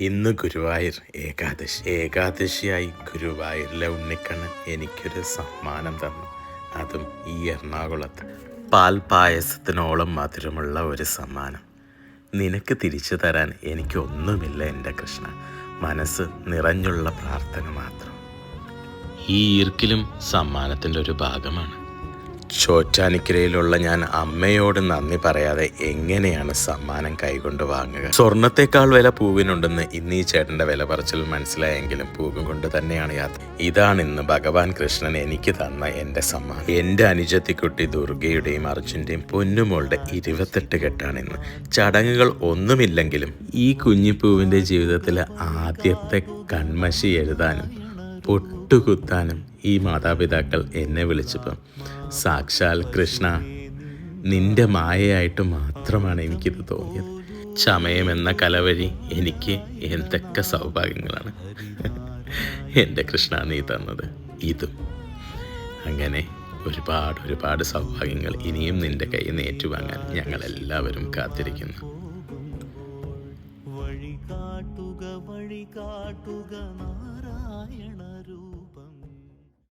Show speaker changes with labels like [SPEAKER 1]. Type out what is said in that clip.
[SPEAKER 1] ഇന്ന് ഗുരുവായൂർ ഏകാദശി. ഏകാദശിയായി ഗുരുവായൂരിലെ ഉണ്ണിക്കണ്ണൻ എനിക്കൊരു സമ്മാനം തന്നു. അതും ഈ എറണാകുളത്ത്. പാൽ പായസത്തിനോളം മധുരമുള്ള ഒരു സമ്മാനം. നിനക്ക് തിരിച്ചു തരാൻ എനിക്കൊന്നുമില്ല എന്റെ കൃഷ്ണ. മനസ്സ് നിറഞ്ഞുള്ള പ്രാർത്ഥന മാത്രം. ഈ ഈർക്കിലും സമ്മാനത്തിന്റെ ഒരു ഭാഗമാണ്. ചോറ്റാനിക്കരയിലുള്ള ഞാൻ അമ്മയോട് നന്ദി പറയാതെ എങ്ങനെയാണ് സമ്മാനം കൈകൊണ്ട് വാങ്ങുക? സ്വർണത്തെക്കാൾ വില പൂവിനുണ്ടെന്ന് ഇന്ന് ഈ ചേട്ടന്റെ വില പറച്ചിൽ മനസ്സിലായെങ്കിലും പൂവും കൊണ്ട് തന്നെയാണ് യാത്ര. ഇതാണ് ഇന്ന് ഭഗവാൻ കൃഷ്ണൻ എനിക്ക് തന്ന എന്റെ സമ്മാനം. എന്റെ അനുജത്തിക്കുട്ടി ദുർഗയുടെയും അർജുന്റെയും പൊന്നുമോളുടെ ഇരുപത്തെട്ട് കെട്ടാണ് ഇന്ന്. ചടങ്ങുകൾ ഒന്നുമില്ലെങ്കിലും ഈ കുഞ്ഞിപ്പൂവിന്റെ ജീവിതത്തിലെ ആദ്യത്തെ കൺമശി എഴുതാനും പൊട്ടുകുത്താനും ഈ മാതാപിതാക്കൾ എന്നെ വിളിച്ചപ്പം സാക്ഷാൽ കൃഷ്ണ നിന്റെ മായയായിട്ട് മാത്രമാണ് എനിക്കിത് തോന്നിയത്. ചമയം എന്ന കല വഴി എനിക്ക് എന്തൊക്കെ സൗഭാഗ്യങ്ങളാണ്. എന്റെ കൃഷ്ണ നീ തന്നത് ഇതും. അങ്ങനെ ഒരുപാട് ഒരുപാട് സൗഭാഗ്യങ്ങൾ ഇനിയും നിന്റെ കയ്യിൽ നിന്ന് ഏറ്റുവാങ്ങാൻ ഞങ്ങളെല്ലാവരും കാത്തിരിക്കുന്നു.
[SPEAKER 2] വഴി കാട്ടുക വഴി കാട്ടുക നാരായണ രൂപ